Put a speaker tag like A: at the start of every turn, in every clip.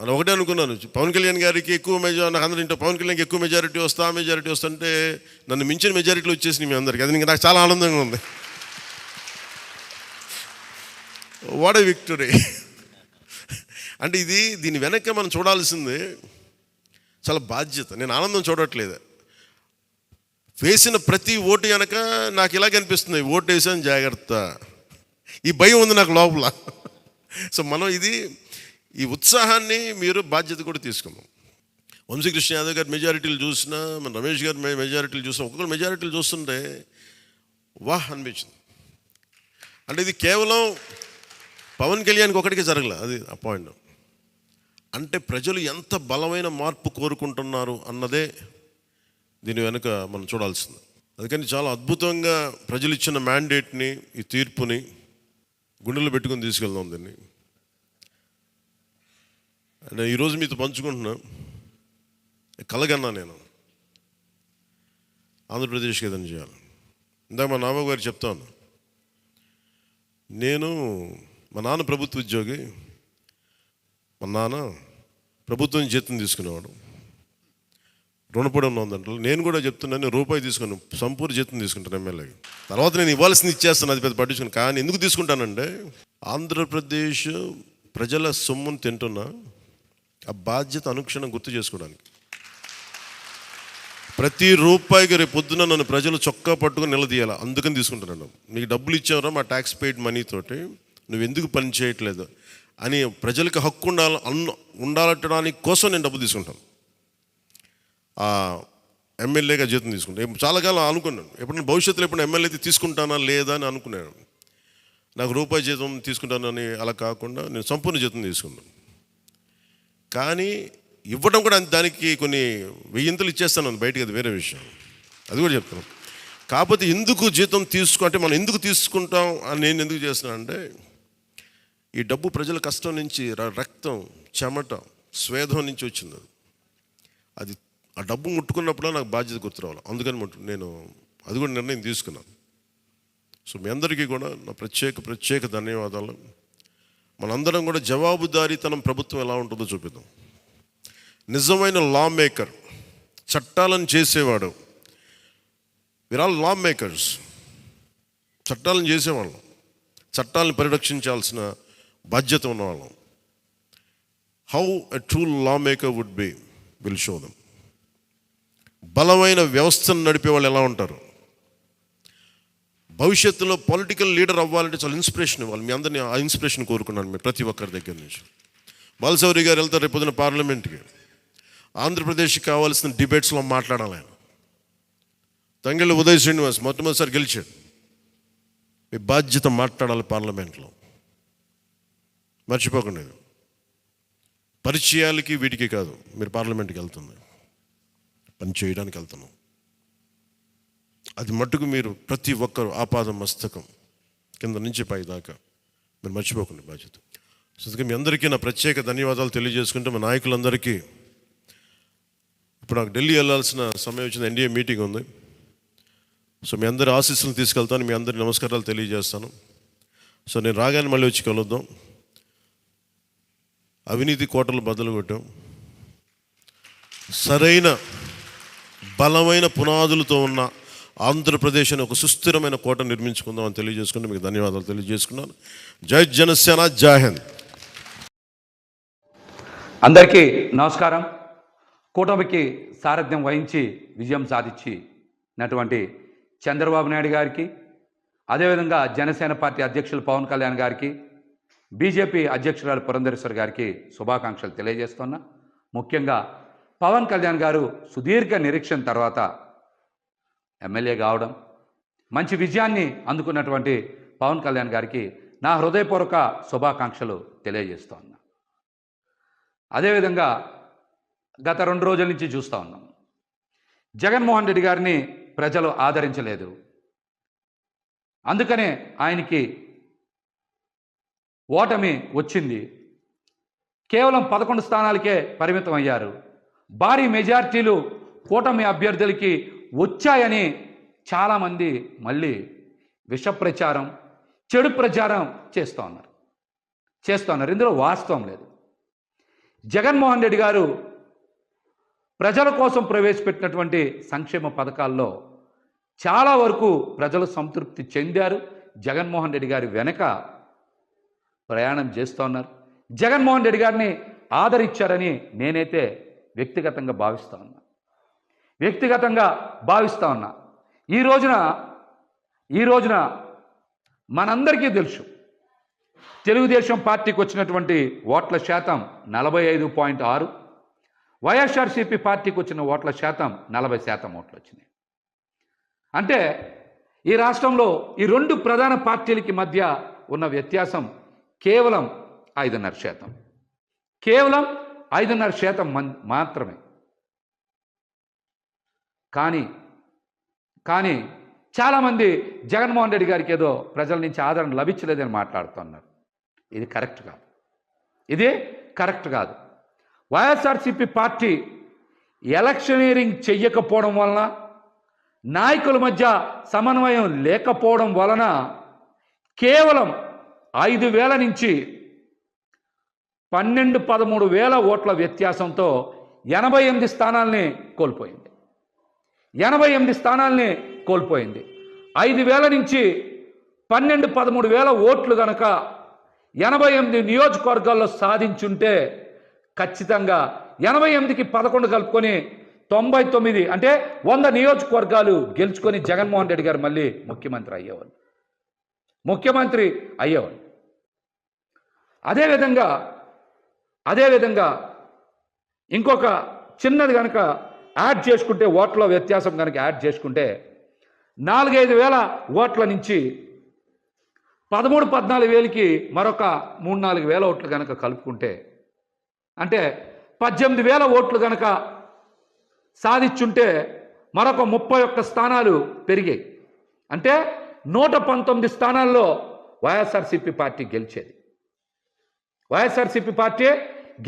A: అని ఒకటే అనుకున్నాను. పవన్ కళ్యాణ్ గారికి ఎక్కువ మెజార్ నాకు అందరూ ఇంట్లో పవన్ కళ్యాణ్కి ఎక్కువ మెజారిటీ వస్తా మెజారిటీ వస్తుంటే నన్ను మించిన మెజారిటీలు వచ్చేసినాయి మీ అందరికీ. అది ఇంకా నాకు చాలా ఆనందంగా ఉంది. వాట్ ఏ విక్టరీ అంటే ఇది దీని వెనక్కి మనం చూడాల్సింది చాలా బాధ్యత. నేను ఆనందం చూడట్లేదు. వేసిన ప్రతి ఓటు వెనక నాకు ఇలా కనిపిస్తుంది ఓటు వేసాను జాగ్రత్త. ఈ భయం ఉంది నాకు లోపల. సో మనం ఇది ఈ ఉత్సాహాన్ని మీరు బాధ్యత కూడా తీసుకుందాం వంశీకృష్ణ యాదవ్ గారి మెజారిటీలు చూసినా మన రమేష్ గారి మెజారిటీలు చూసినా ఒక్కొక్కరు మెజారిటీలు చూస్తుంటే వాహ్ అనిపించింది. అంటే ఇది కేవలం పవన్ కళ్యాణ్కి ఒకటికే జరగలే అది ఆ పాయింట్ అంటే ప్రజలు ఎంత బలమైన మార్పు కోరుకుంటున్నారు అన్నదే దీని వెనుక మనం చూడాల్సింది. అందుకని చాలా అద్భుతంగా ప్రజలు ఇచ్చిన మ్యాండేట్ని ఈ తీర్పుని గుండెలు పెట్టుకొని తీసుకెళ్దాం దీన్ని. అంటే ఈరోజు మీతో పంచుకుంటున్నా. కలగన్నా నేను. ఆంధ్రప్రదేశ్కి ఏదైనా చేయాలి. ఇందాక మా నాన్నగారు చెప్తాను నేను మా నాన్న ప్రభుత్వ ఉద్యోగి. మా నాన్న ప్రభుత్వం జీతం తీసుకునేవాడు. రుణపడి ఉందంటే నేను కూడా చెప్తున్నాను నేను రూపాయి తీసుకుని సంపూర్ణ జీతం తీసుకుంటాను ఎమ్మెల్యేకి తర్వాత నేను ఇవ్వాల్సింది ఇచ్చేస్తాను అది పెద్ద పట్టించుకుని. కానీ ఎందుకు తీసుకుంటానంటే ఆంధ్రప్రదేశ్ ప్రజల సొమ్మును తింటున్నా ఆ బాధ్యత అనుక్షణం గుర్తు చేసుకోవడానికి. ప్రతి రూపాయికి రేపు పొద్దున నన్ను ప్రజలు చొక్కా పట్టుకుని నిలదీయాలి? అందుకని తీసుకుంటున్నాను నీకు డబ్బులు ఇచ్చావరా మా ట్యాక్స్ పెయిడ్ మనీతోటి నువ్వు ఎందుకు పని చేయట్లేదు? అని ప్రజలకు హక్కు ఉండాల అన్న ఉండాలటడానికి కోసం నేను డబ్బు తీసుకుంటాను. ఆ ఎమ్మెల్యేగా జీతం తీసుకుంటాను చాలా కాలం అనుకున్నాను. ఎప్పుడైనా భవిష్యత్తులో ఎప్పుడు ఎమ్మెల్యే అయితే తీసుకుంటానా లేదా అని అనుకున్నాను. నాకు రూపాయి జీతం తీసుకుంటానని అలా కాకుండా నేను సంపూర్ణ జీతం తీసుకున్నాను. కానీ ఇవ్వడం కూడా దానికి కొన్ని వెయ్యింతలు ఇచ్చేస్తాను బయటికి అది వేరే విషయం. అది కూడా చెప్తాను కాకపోతే ఎందుకు జీతం తీసుకుంటే మనం ఎందుకు తీసుకుంటాం అని నేను ఎందుకు చేస్తున్నాను అంటే ఈ డబ్బు ప్రజల కష్టం నుంచి రక్తం చెమట స్వేదం నుంచి వచ్చింది అది. అది ఆ డబ్బు ముట్టుకున్నప్పుడు నాకు బాధ్యత గుర్తు రావాలి. అందుకని నేను అది కూడా నిర్ణయం తీసుకున్నాను. సో మీ అందరికీ కూడా నా ప్రత్యేక ప్రత్యేక ధన్యవాదాలు. మనందరం కూడా జవాబుదారీతనం ప్రభుత్వం ఎలా ఉంటుందో చూపిద్దాం. నిజమైన లా మేకర్ చట్టాలను చేసేవాడు. వీర్ ఆల్ లా మేకర్స్ చట్టాలను చేసేవాళ్ళం. చట్టాలను పరిరక్షించాల్సిన బాధ్యత ఉన్నవాళ్ళం. How a true lawmaker would be will show them బలమైన వ్యవస్థను నడిపే వాళ్ళు ఎలా ఉంటారు? భవిష్యత్తులో పొలిటికల్ లీడర్ అవ్వాలంటే చాలా ఇన్స్పిరేషన్ ఇవ్వాలి. మీ అందరినీ ఆ ఇన్స్పిరేషన్ కోరుకున్నాను మీరు ప్రతి ఒక్కరి దగ్గర నుంచి. బాలసౌరి గారు వెళ్తారు రేపు పొద్దున పార్లమెంట్కి. ఆంధ్రప్రదేశ్కి కావాల్సిన డిబేట్స్లో మాట్లాడాలి ఆయన. తంగెళ్ళ ఉదయ్ శ్రీనివాస్ మొట్టమొదటిసారి గెలిచాడు. మీ బాధ్యత మాట్లాడాలి పార్లమెంట్లో. మర్చిపోకండి పరిచయాలకి వీటికి కాదు. మీరు పార్లమెంట్కి వెళ్తుంది. పని చేయడానికి వెళ్తున్నాం. అది మట్టుకు మీరు ప్రతి ఒక్కరు ఆపాద మస్తకం కింద నుంచి పై దాకా మీరు మర్చిపోకండి బాధ్యత. సో మీ అందరికీ నా ప్రత్యేక ధన్యవాదాలు తెలియజేసుకుంటే మా నాయకులందరికీ ఇప్పుడు నాకు ఢిల్లీ వెళ్ళాల్సిన సమయం వచ్చింది. ఎన్డీఏ మీటింగ్ ఉంది. సో మీ అందరి ఆశీస్సులు తీసుకెళ్తాను. మీ అందరి నమస్కారాలు తెలియజేస్తాను. సో నేను రాగానే మళ్ళీ వచ్చి కలుద్దాం. అవినీతి కోటలు బదులు కొట్టాం. సరైన బలమైన పునాదులతో ఉన్న ఆంధ్రప్రదేశ్ అని ఒక సుస్థిరమైన కోట నిర్మించుకుందాం అని తెలియజేసుకుంటూ మీకు ధన్యవాదాలు తెలియజేసుకున్నాను. జై జనసేన జై
B: అందరికీ నమస్కారం. కూటమికి సారథ్యం వహించి విజయం సాధించినటువంటి చంద్రబాబు నాయుడు గారికి అదేవిధంగా జనసేన పార్టీ అధ్యక్షులు పవన్ కళ్యాణ్ గారికి బీజేపీ అధ్యక్షురాలు పురంధరేశ్వర్ గారికి శుభాకాంక్షలు తెలియజేస్తున్నా. ముఖ్యంగా పవన్ కళ్యాణ్ గారు సుదీర్ఘ నిరీక్షణ తర్వాత ఎమ్మెల్యే కావడం మంచి విజయాన్ని అందుకున్నటువంటి పవన్ కళ్యాణ్ గారికి నా హృదయపూర్వక శుభాకాంక్షలు తెలియజేస్తున్నా అదేవిధంగా గత రెండు రోజుల నుంచి చూస్తూ ఉన్నాం. జగన్మోహన్ రెడ్డి గారిని ప్రజలు ఆదరించలేదు. అందుకనే ఆయనకి ఓటమి వచ్చింది. కేవలం పదకొండు స్థానాలకే పరిమితం అయ్యారు భారీ మెజార్టీలు కూటమి అభ్యర్థులకి వచ్చాయని చాలామంది మళ్ళీ విష ప్రచారం చెడు ప్రచారం చేస్తూ ఉన్నారు. చేస్తూ ఉన్నారు. ఇందులో వాస్తవం లేదు. జగన్మోహన్ రెడ్డి గారు ప్రజల కోసం ప్రవేశపెట్టినటువంటి సంక్షేమ పథకాల్లో చాలా వరకు ప్రజలు సంతృప్తి చెందారు. జగన్మోహన్ రెడ్డి గారి వెనక ప్రయాణం చేస్తూ ఉన్నారు. జగన్మోహన్ రెడ్డి గారిని ఆదరించారని నేనైతే వ్యక్తిగతంగా భావిస్తూ వ్యక్తిగతంగా భావిస్తూ ఉన్నా. ఈ రోజున ఈ రోజున మనందరికీ తెలుసు. తెలుగుదేశం పార్టీకి వచ్చినటువంటి ఓట్ల శాతం నలభై ఐదు పాయింట్ ఆరు. వైఎస్ఆర్సీపీ పార్టీకి వచ్చిన ఓట్ల శాతం నలభై శాతం ఓట్లు వచ్చినాయి. అంటే ఈ రాష్ట్రంలో ఈ రెండు ప్రధాన పార్టీలకి మధ్య ఉన్న వ్యత్యాసం కేవలం ఐదున్నర శాతం. కేవలం ఐదున్నర శాతం మాత్రమే. కానీ కానీ చాలామంది జగన్మోహన్ రెడ్డి గారికి ఏదో ప్రజల నుంచి ఆదరణ లభించలేదని మాట్లాడుతున్నారు. ఇది కరెక్ట్ కాదు. ఇది కరెక్ట్ కాదు. వైఎస్ఆర్సీపీ పార్టీ ఎలక్షనీరింగ్ చెయ్యకపోవడం వలన నాయకుల మధ్య సమన్వయం లేకపోవడం వలన కేవలం ఐదు వేల నుంచి పన్నెండు పదమూడు వేల ఓట్ల వ్యత్యాసంతో ఎనభై ఎనిమిది స్థానాల్ని కోల్పోయింది. ఎనభై ఎనిమిది స్థానాల్ని కోల్పోయింది. ఐదు వేల నుంచి పన్నెండు పదమూడు వేల ఓట్లు గనక ఎనభై ఎనిమిది నియోజకవర్గాల్లో సాధించుంటే ఖచ్చితంగా ఎనభై ఎనిమిదికి పదకొండు కలుపుకొని తొంభై తొమ్మిది అంటే వంద నియోజకవర్గాలు గెలుచుకొని జగన్మోహన్ రెడ్డి గారు మళ్ళీ ముఖ్యమంత్రి అయ్యేవాళ్ళు. ముఖ్యమంత్రి అయ్యేవాళ్ళు. అదేవిధంగా అదేవిధంగా ఇంకొక చిన్నది కనుక యాడ్ చేసుకుంటే ఓట్ల వ్యత్యాసం కనుక యాడ్ చేసుకుంటే నాలుగైదు వేల ఓట్ల నుంచి పదమూడు పద్నాలుగు వేలకి మరొక మూడు నాలుగు వేల ఓట్లు కనుక కలుపుకుంటే అంటే పద్దెనిమిది వేల ఓట్లు కనుక సాధించుంటే మరొక ముప్పై ఒక్క స్థానాలు పెరిగాయి. అంటే నూట పంతొమ్మిది స్థానాల్లో వైఎస్ఆర్సీపీ పార్టీ గెలిచేది. వైఎస్ఆర్సీపీ పార్టీ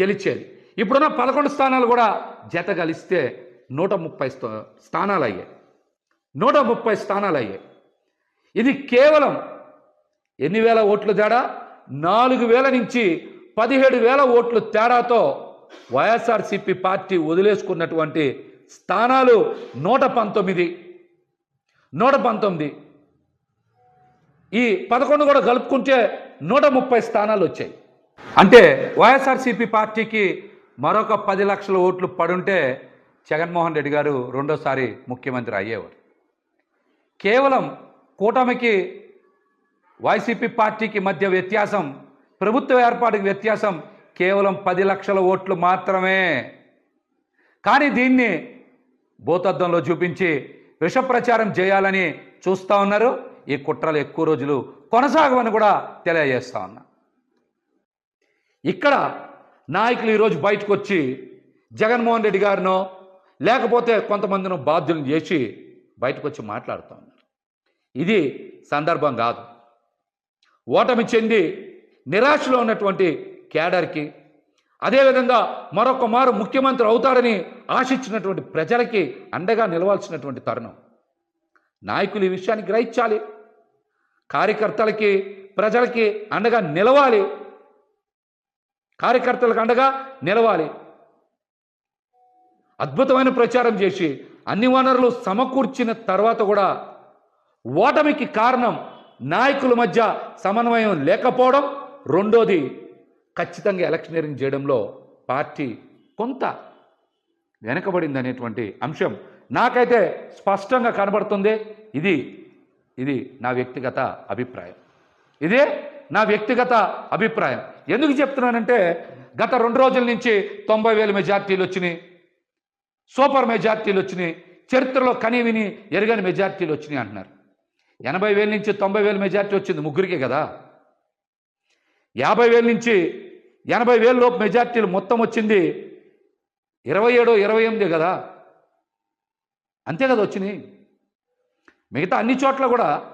B: గెలిచేది. ఇప్పుడున్న పదకొండు స్థానాలు కూడా జత కలిస్తే నూట ముప్పై స్థా- స్థానాలు అయ్యాయి నూట ముప్పై స్థానాలు అయ్యాయి ఇది కేవలం ఎన్ని వేల ఓట్లు తేడా? నాలుగు వేల నుంచి పదిహేడు వేల ఓట్లు తేడాతో వైఎస్ఆర్సీపీ పార్టీ వదిలేసుకున్నటువంటి స్థానాలు నూట పంతొమ్మిది. నూట పంతొమ్మిది. ఈ పదకొండు కూడా కలుపుకుంటే నూట ముప్పై స్థానాలు వచ్చాయి. అంటే వైఎస్ఆర్సీపీ పార్టీకి మరొక పది లక్షల ఓట్లు పడుంటే జగన్మోహన్ రెడ్డి గారు రెండోసారి ముఖ్యమంత్రి అయ్యేవారు. కేవలం కూటమికి వైసీపీ పార్టీకి మధ్య వ్యత్యాసం ప్రభుత్వ ఏర్పాటుకి వ్యత్యాసం కేవలం పది లక్షల ఓట్లు మాత్రమే. కానీ దీన్ని భూతద్దంలో చూపించి విష ప్రచారం చేయాలని చూస్తూ ఉన్నారు. ఈ కుట్రలు ఎక్కువ రోజులు కొనసాగమని కూడా తెలియజేస్తా ఉన్నా. ఇక్కడ నాయకులు ఈరోజు బయటకు వచ్చి జగన్మోహన్ రెడ్డి గారినో లేకపోతే కొంతమందిని బాధ్యులను చేసి బయటకు వచ్చి మాట్లాడుతూ ఉన్నారు. ఇది సందర్భం కాదు. ఓటమి చెంది నిరాశలో ఉన్నటువంటి కేడర్కి అదేవిధంగా మరొక మారు ముఖ్యమంత్రి అవుతారని ఆశించినటువంటి ప్రజలకి అండగా నిలవాల్సినటువంటి తరుణం. నాయకులు ఈ విషయాన్ని గ్రహించాలి. కార్యకర్తలకి ప్రజలకి అండగా నిలవాలి. కార్యకర్తలకు అండగా నిలవాలి. అద్భుతమైన ప్రచారం చేసి అన్ని వనరులు సమకూర్చిన తర్వాత కూడా ఓటమికి కారణం నాయకుల మధ్య సమన్వయం లేకపోవడం. రెండోది ఖచ్చితంగా ఎలక్షనీరింగ్ చేయడంలో పార్టీ కొంత వెనకబడింది అనేటువంటి అంశం నాకైతే స్పష్టంగా కనబడుతుంది. ఇది ఇది నా వ్యక్తిగత అభిప్రాయం. ఇదే నా వ్యక్తిగత అభిప్రాయం. ఎందుకు చెప్తున్నానంటే గత రెండు రోజుల నుంచి తొంభై వేల మెజార్టీలు వచ్చినాయి. సూపర్ మెజార్టీలు వచ్చినాయి. చరిత్రలో కనివిని ఎరగని మెజార్టీలు వచ్చినాయి అంటున్నారు. ఎనభై వేల నుంచి తొంభై వేల మెజార్టీ వచ్చింది ముగ్గురికే కదా. యాభై వేల నుంచి ఎనభై వేల లోపు మెజార్టీలు మొత్తం వచ్చింది ఇరవై ఏడు ఇరవై ఎనిమిది కదా. అంతే కదా వచ్చినాయి. మిగతా అన్ని చోట్ల కూడా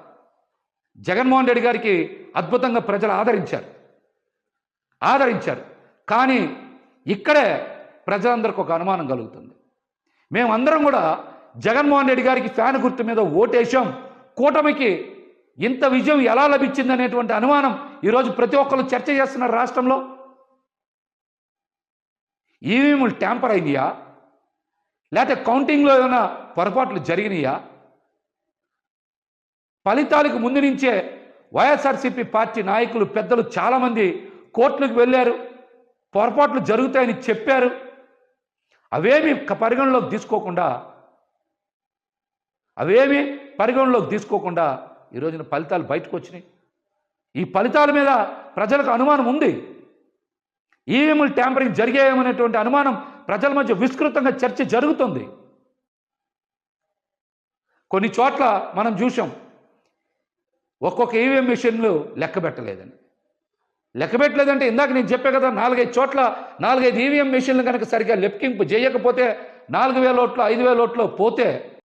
B: జగన్మోహన్ రెడ్డి గారికి అద్భుతంగా ప్రజలు ఆదరించారు. ఆదరించారు. కానీ ఇక్కడే ప్రజలందరికీ ఒక అనుమానం కలుగుతుంది. మేమందరం కూడా జగన్మోహన్ రెడ్డి గారికి ఫ్యాన్ గుర్తు మీద ఓటేశాం. కూటమికి ఇంత విజయం ఎలా లభించింది అనేటువంటి అనుమానం ఈరోజు ప్రతి ఒక్కరు చర్చ చేస్తున్నారు రాష్ట్రంలో. ఈవీఎంలు ట్యాంపర్ అయినాయా లేకపోతే కౌంటింగ్లో ఏమైనా పొరపాట్లు జరిగినాయా? ఫలితాలకు ముందు నుంచే వైఎస్ఆర్సీపీ పార్టీ నాయకులు పెద్దలు చాలామంది కోర్టులకు వెళ్ళారు. పొరపాట్లు జరుగుతాయని చెప్పారు. అవేమి పరిగణలోకి తీసుకోకుండా అవేమి పరిగణలోకి తీసుకోకుండా ఈ రోజున ఫలితాలు బయటకు వచ్చినాయి ఈ ఫలితాల మీద ప్రజలకు అనుమానం ఉంది. ఈవీఎంలు ట్యాంపరింగ్ జరిగాయేమనేటువంటి అనుమానం ప్రజల మధ్య విస్తృతంగా చర్చ జరుగుతుంది. కొన్ని చోట్ల మనం చూసాం ఒక్కొక్క ఈవీఎం మిషన్లు లెక్క పెట్టలేదని. లెక్కబెట్టలేదంటే ఇందాక నేను చెప్పే కదా నాలుగైదు చోట్ల నాలుగైదు ఈవీఎం మిషన్లు కనుక సరిగ్గా లెక్కింపు చేయకపోతే నాలుగు వేల ఓట్లు ఐదు వేల ఓట్లు పోతే